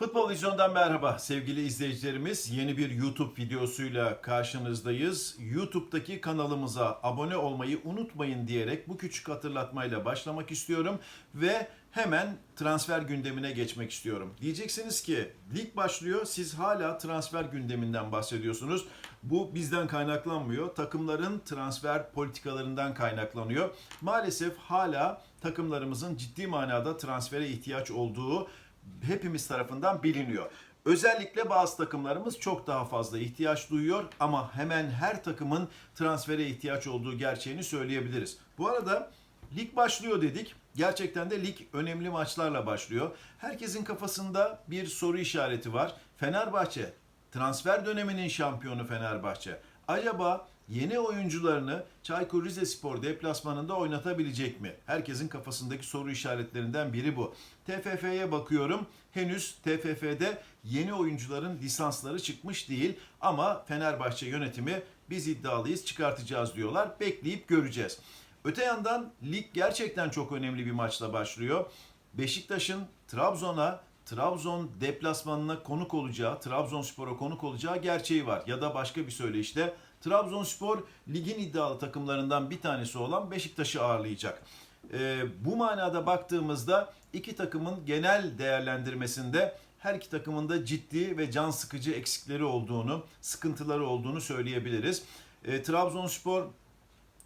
Futbol Vizyon'dan merhaba sevgili izleyicilerimiz. Yeni bir YouTube videosuyla karşınızdayız. YouTube'daki kanalımıza abone olmayı unutmayın diyerek bu küçük hatırlatmayla başlamak istiyorum ve hemen transfer gündemine geçmek istiyorum. Diyeceksiniz ki lig başlıyor siz hala transfer gündeminden bahsediyorsunuz. Bu bizden kaynaklanmıyor. Takımların transfer politikalarından kaynaklanıyor. Maalesef hala takımlarımızın ciddi manada transfere ihtiyaç olduğu hepimiz tarafından biliniyor. Özellikle bazı takımlarımız çok daha fazla ihtiyaç duyuyor ama hemen her takımın transfere ihtiyaç olduğu gerçeğini söyleyebiliriz. Bu arada lig başlıyor dedik. Gerçekten de lig önemli maçlarla başlıyor. Herkesin kafasında bir soru işareti var. Fenerbahçe transfer döneminin şampiyonu Fenerbahçe. Acaba yeni oyuncularını Çaykur Rizespor deplasmanında oynatabilecek mi? Herkesin kafasındaki soru işaretlerinden biri bu. TFF'ye bakıyorum. Henüz TFF'de yeni oyuncuların lisansları çıkmış değil ama Fenerbahçe yönetimi biz iddialıyız çıkartacağız diyorlar. Bekleyip göreceğiz. Öte yandan lig gerçekten çok önemli bir maçla başlıyor. Beşiktaş'ın Trabzon'a Trabzon deplasmanına konuk olacağı, Trabzonspor'a konuk olacağı gerçeği var. Ya da başka bir söyleyişle Trabzonspor ligin iddialı takımlarından bir tanesi olan Beşiktaş'ı ağırlayacak. Ee, bu manada baktığımızda iki takımın genel değerlendirmesinde her iki takımın da ciddi ve can sıkıcı eksikleri olduğunu, sıkıntıları olduğunu söyleyebiliriz. Ee, Trabzonspor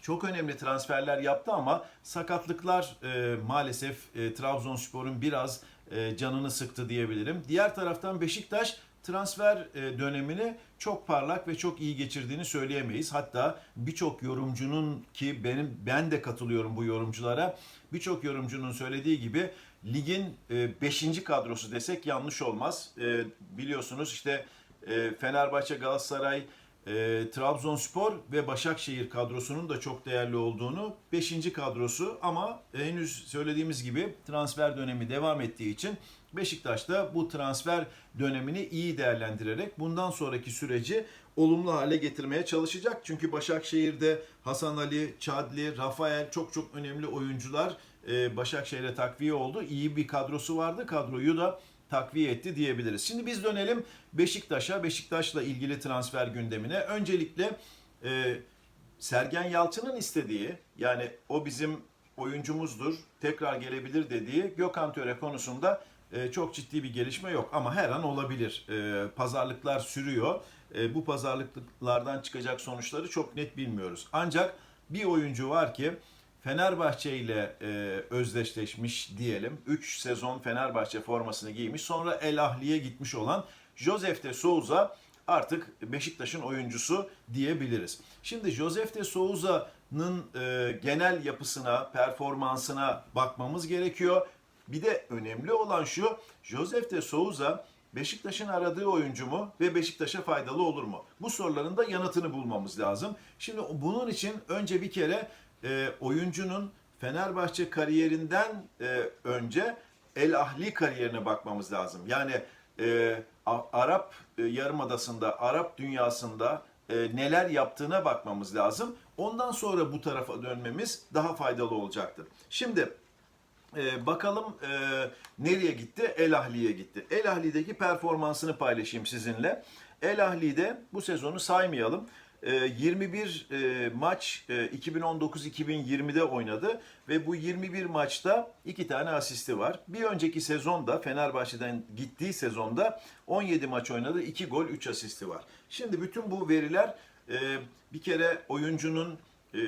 çok önemli transferler yaptı ama sakatlıklar e, maalesef e, Trabzonspor'un biraz e, canını sıktı diyebilirim. Diğer taraftan Beşiktaş transfer e, dönemini çok parlak ve çok iyi geçirdiğini söyleyemeyiz. Hatta birçok yorumcunun ki benim ben de katılıyorum bu yorumculara. Birçok yorumcunun söylediği gibi ligin 5. kadrosu desek yanlış olmaz. E, biliyorsunuz işte e, Fenerbahçe, Galatasaray, e, Trabzonspor ve Başakşehir kadrosunun da çok değerli olduğunu 5. kadrosu ama henüz söylediğimiz gibi transfer dönemi devam ettiği için Beşiktaş da bu transfer dönemini iyi değerlendirerek bundan sonraki süreci olumlu hale getirmeye çalışacak. Çünkü Başakşehir'de Hasan Ali, Çadli, Rafael çok çok önemli oyuncular e, Başakşehir'e takviye oldu. İyi bir kadrosu vardı. Kadroyu da takviye etti diyebiliriz. Şimdi biz dönelim Beşiktaş'a, Beşiktaş'la ilgili transfer gündemine. Öncelikle e, Sergen Yalçın'ın istediği, yani o bizim oyuncumuzdur, tekrar gelebilir dediği Gökhan Töre konusunda e, çok ciddi bir gelişme yok. Ama her an olabilir. E, pazarlıklar sürüyor. E, bu pazarlıklardan çıkacak sonuçları çok net bilmiyoruz. Ancak bir oyuncu var ki Fenerbahçe ile e, özdeşleşmiş diyelim. 3 sezon Fenerbahçe formasını giymiş. Sonra El Ahli'ye gitmiş olan Josef de Souza artık Beşiktaş'ın oyuncusu diyebiliriz. Şimdi Josef de Souza'nın e, genel yapısına, performansına bakmamız gerekiyor. Bir de önemli olan şu, Josef de Souza Beşiktaş'ın aradığı oyuncu mu ve Beşiktaş'a faydalı olur mu? Bu soruların da yanıtını bulmamız lazım. Şimdi bunun için önce bir kere e, oyuncunun Fenerbahçe kariyerinden e, önce El Ahli kariyerine bakmamız lazım. Yani e, Arap e, Yarımadası'nda, Arap dünyasında e, neler yaptığına bakmamız lazım. Ondan sonra bu tarafa dönmemiz daha faydalı olacaktır. Şimdi ee, bakalım e, nereye gitti? El Ahli'ye gitti. El Ahli'deki performansını paylaşayım sizinle. El Ahli'de bu sezonu saymayalım. E, 21 e, maç e, 2019-2020'de oynadı ve bu 21 maçta 2 tane asisti var. Bir önceki sezonda Fenerbahçe'den gittiği sezonda 17 maç oynadı, 2 gol, 3 asisti var. Şimdi bütün bu veriler e, bir kere oyuncunun e,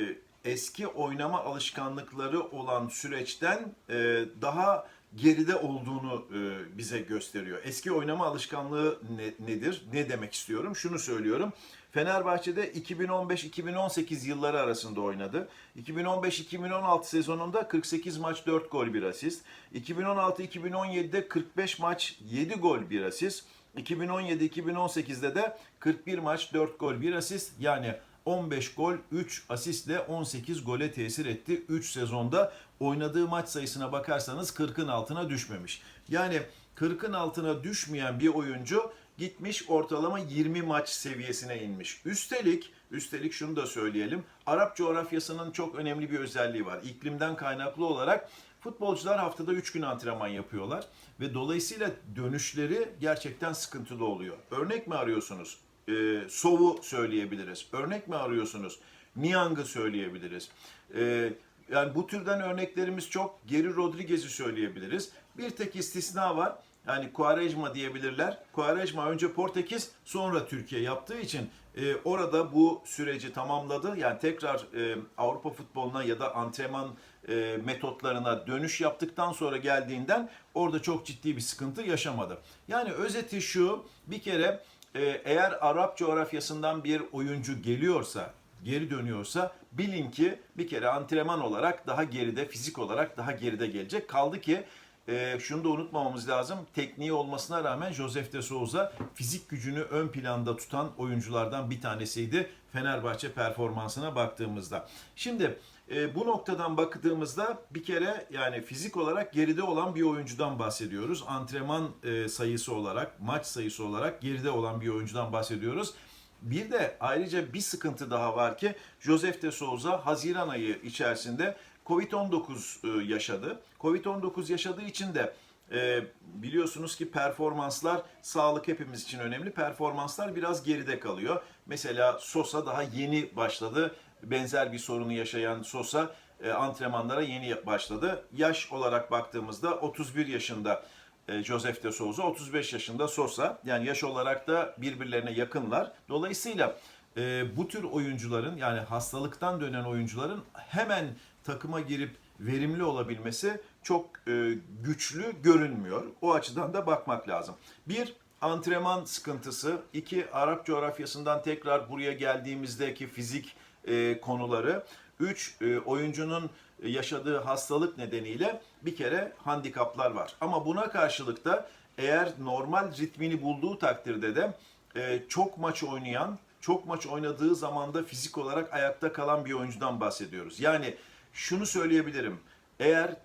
eski oynama alışkanlıkları olan süreçten e, daha geride olduğunu e, bize gösteriyor. Eski oynama alışkanlığı ne- nedir? Ne demek istiyorum? Şunu söylüyorum. Fenerbahçe'de 2015-2018 yılları arasında oynadı. 2015-2016 sezonunda 48 maç 4 gol 1 asist. 2016-2017'de 45 maç 7 gol 1 asist. 2017-2018'de de 41 maç 4 gol 1 asist. Yani 15 gol 3 asistle 18 gole tesir etti. 3 sezonda oynadığı maç sayısına bakarsanız 40'ın altına düşmemiş. Yani 40'ın altına düşmeyen bir oyuncu gitmiş ortalama 20 maç seviyesine inmiş. Üstelik üstelik şunu da söyleyelim. Arap coğrafyasının çok önemli bir özelliği var. İklimden kaynaklı olarak Futbolcular haftada 3 gün antrenman yapıyorlar ve dolayısıyla dönüşleri gerçekten sıkıntılı oluyor. Örnek mi arıyorsunuz? Ee, Sov'u söyleyebiliriz. Örnek mi arıyorsunuz? Niang'ı söyleyebiliriz. Ee, yani bu türden örneklerimiz çok. Geri Rodriguez'i söyleyebiliriz. Bir tek istisna var. Yani Quaresma diyebilirler. Quaresma önce Portekiz sonra Türkiye yaptığı için e, orada bu süreci tamamladı. Yani tekrar e, Avrupa futboluna ya da antrenman e, metotlarına dönüş yaptıktan sonra geldiğinden orada çok ciddi bir sıkıntı yaşamadı. Yani özeti şu bir kere e, eğer Arap coğrafyasından bir oyuncu geliyorsa geri dönüyorsa bilin ki bir kere antrenman olarak daha geride, fizik olarak daha geride gelecek. Kaldı ki e, şunu da unutmamamız lazım. Tekniği olmasına rağmen Josef de Souza fizik gücünü ön planda tutan oyunculardan bir tanesiydi. Fenerbahçe performansına baktığımızda. Şimdi e, bu noktadan baktığımızda bir kere yani fizik olarak geride olan bir oyuncudan bahsediyoruz. Antrenman e, sayısı olarak, maç sayısı olarak geride olan bir oyuncudan bahsediyoruz. Bir de ayrıca bir sıkıntı daha var ki Josef de Souza Haziran ayı içerisinde Covid-19 e, yaşadı. Covid-19 yaşadığı için de e, biliyorsunuz ki performanslar, sağlık hepimiz için önemli. Performanslar biraz geride kalıyor. Mesela Sosa daha yeni başladı. Benzer bir sorunu yaşayan Sosa e, antrenmanlara yeni başladı. Yaş olarak baktığımızda 31 yaşında e, Josef de Souza, 35 yaşında Sosa. Yani yaş olarak da birbirlerine yakınlar. Dolayısıyla e, bu tür oyuncuların yani hastalıktan dönen oyuncuların hemen takıma girip verimli olabilmesi çok e, güçlü görünmüyor. O açıdan da bakmak lazım. Bir, antrenman sıkıntısı. iki Arap coğrafyasından tekrar buraya geldiğimizdeki fizik e, konuları. Üç, e, oyuncunun yaşadığı hastalık nedeniyle bir kere handikaplar var. Ama buna karşılık da eğer normal ritmini bulduğu takdirde de e, çok maç oynayan, çok maç oynadığı zaman da fizik olarak ayakta kalan bir oyuncudan bahsediyoruz. Yani şunu söyleyebilirim. Eğer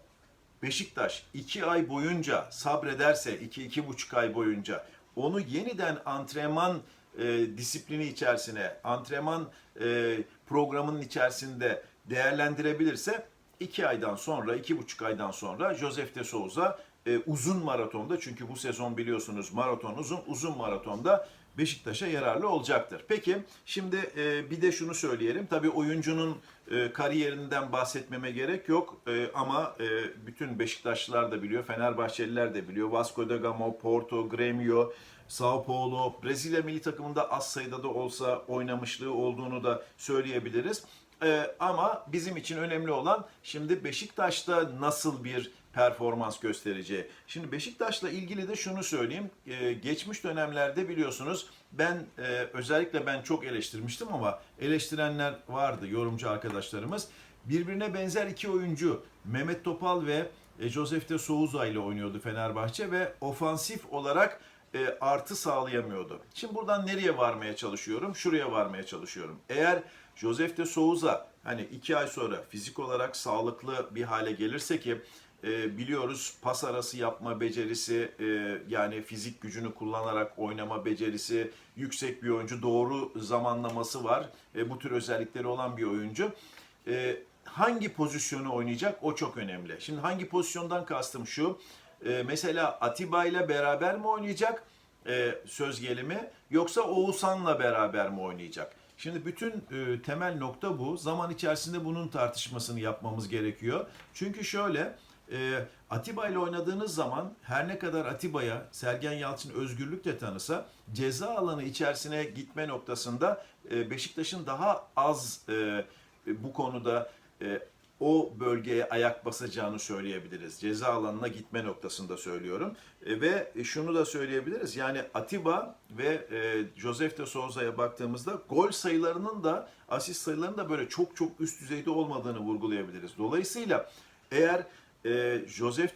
Beşiktaş 2 ay boyunca sabrederse, 2-2,5 ay boyunca onu yeniden antrenman e, disiplini içerisine, antrenman e, programının içerisinde değerlendirebilirse 2 aydan sonra, 2,5 aydan sonra Josef de Souza e, uzun maratonda çünkü bu sezon biliyorsunuz maraton uzun, uzun maratonda Beşiktaş'a yararlı olacaktır. Peki şimdi e, bir de şunu söyleyelim. Tabii oyuncunun e, kariyerinden bahsetmeme gerek yok e, ama e, bütün Beşiktaşlılar da biliyor, Fenerbahçeliler de biliyor. Vasco da Gama, Porto, Grêmio, Sao Paulo, Brezilya milli takımında az sayıda da olsa oynamışlığı olduğunu da söyleyebiliriz. E, ama bizim için önemli olan şimdi Beşiktaş'ta nasıl bir performans göstereceği. Şimdi Beşiktaş'la ilgili de şunu söyleyeyim. Ee, geçmiş dönemlerde biliyorsunuz ben e, özellikle ben çok eleştirmiştim ama eleştirenler vardı yorumcu arkadaşlarımız. Birbirine benzer iki oyuncu Mehmet Topal ve e, Josef de Souza ile oynuyordu Fenerbahçe ve ofansif olarak e, artı sağlayamıyordu. Şimdi buradan nereye varmaya çalışıyorum? Şuraya varmaya çalışıyorum. Eğer Josef de Souza hani iki ay sonra fizik olarak sağlıklı bir hale gelirse ki e, biliyoruz pas arası yapma becerisi e, yani fizik gücünü kullanarak oynama becerisi yüksek bir oyuncu doğru zamanlaması var e, bu tür özellikleri olan bir oyuncu e, hangi pozisyonu oynayacak o çok önemli şimdi hangi pozisyondan kastım şu e, mesela Atiba ile beraber mi oynayacak e, söz gelimi yoksa Oğuzhan'la beraber mi oynayacak Şimdi bütün e, temel nokta bu. Zaman içerisinde bunun tartışmasını yapmamız gerekiyor. Çünkü şöyle, e, Atiba ile oynadığınız zaman her ne kadar Atiba'ya Sergen Yalçın özgürlük de tanısa ceza alanı içerisine gitme noktasında e, Beşiktaş'ın daha az e, bu konuda e, o bölgeye ayak basacağını söyleyebiliriz. Ceza alanına gitme noktasında söylüyorum. E, ve şunu da söyleyebiliriz. Yani Atiba ve e, de Souza'ya baktığımızda gol sayılarının da asist sayılarının da böyle çok çok üst düzeyde olmadığını vurgulayabiliriz. Dolayısıyla eğer e,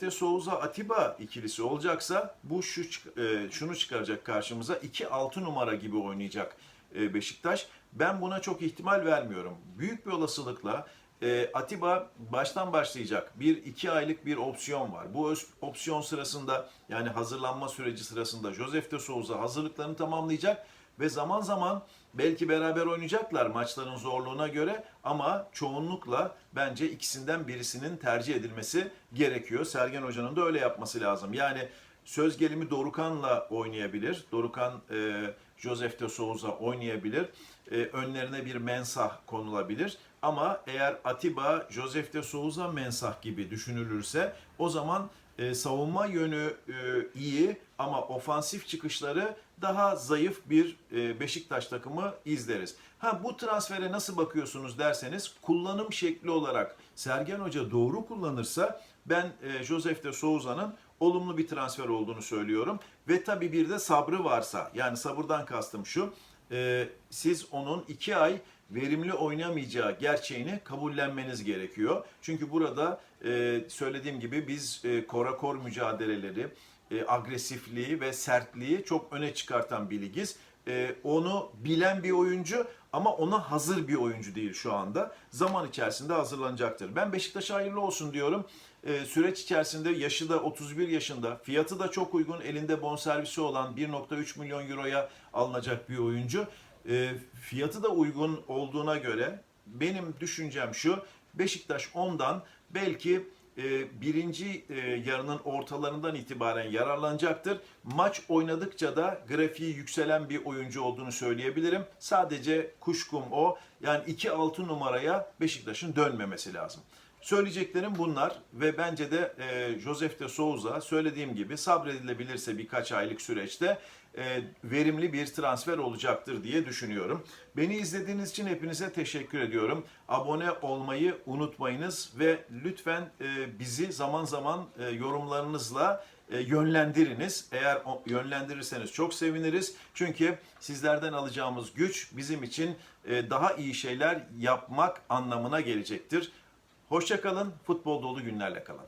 de Souza Atiba ikilisi olacaksa bu şu e, şunu çıkaracak karşımıza 2-6 numara gibi oynayacak e, Beşiktaş. Ben buna çok ihtimal vermiyorum. Büyük bir olasılıkla e, Atiba baştan başlayacak. Bir iki aylık bir opsiyon var. Bu opsiyon sırasında yani hazırlanma süreci sırasında Josef de Souza hazırlıklarını tamamlayacak ve zaman zaman belki beraber oynayacaklar maçların zorluğuna göre ama çoğunlukla bence ikisinden birisinin tercih edilmesi gerekiyor. Sergen Hoca'nın da öyle yapması lazım. Yani söz gelimi Dorukan'la oynayabilir. Dorukan e, Joseph de Souza oynayabilir. E, önlerine bir mensah konulabilir. Ama eğer Atiba, Joseph de Souza mensah gibi düşünülürse o zaman e, savunma yönü e, iyi ama ofansif çıkışları daha zayıf bir e, Beşiktaş takımı izleriz. Ha bu transfere nasıl bakıyorsunuz derseniz kullanım şekli olarak Sergen Hoca doğru kullanırsa ben e, Joseph de Souza'nın olumlu bir transfer olduğunu söylüyorum. Ve tabii bir de sabrı varsa yani sabırdan kastım şu e, siz onun iki ay verimli oynamayacağı gerçeğini kabullenmeniz gerekiyor. Çünkü burada e, söylediğim gibi biz e, korakor mücadeleleri, e, agresifliği ve sertliği çok öne çıkartan bir ligiz. E, onu bilen bir oyuncu ama ona hazır bir oyuncu değil şu anda. Zaman içerisinde hazırlanacaktır. Ben Beşiktaş'a hayırlı olsun diyorum. E, süreç içerisinde yaşı da 31 yaşında, fiyatı da çok uygun, elinde bonservisi olan 1.3 milyon euroya alınacak bir oyuncu. E, fiyatı da uygun olduğuna göre benim düşüncem şu, Beşiktaş ondan belki e, birinci e, yarının ortalarından itibaren yararlanacaktır. Maç oynadıkça da grafiği yükselen bir oyuncu olduğunu söyleyebilirim. Sadece kuşkum o. Yani 2-6 numaraya Beşiktaş'ın dönmemesi lazım. Söyleyeceklerim bunlar ve bence de e, Joseph de Souza söylediğim gibi sabredilebilirse birkaç aylık süreçte e, verimli bir transfer olacaktır diye düşünüyorum. Beni izlediğiniz için hepinize teşekkür ediyorum. Abone olmayı unutmayınız ve lütfen e, bizi zaman zaman e, yorumlarınızla e, yönlendiriniz. Eğer o- yönlendirirseniz çok seviniriz. Çünkü sizlerden alacağımız güç bizim için e, daha iyi şeyler yapmak anlamına gelecektir. Hoşçakalın, futbol dolu günlerle kalın.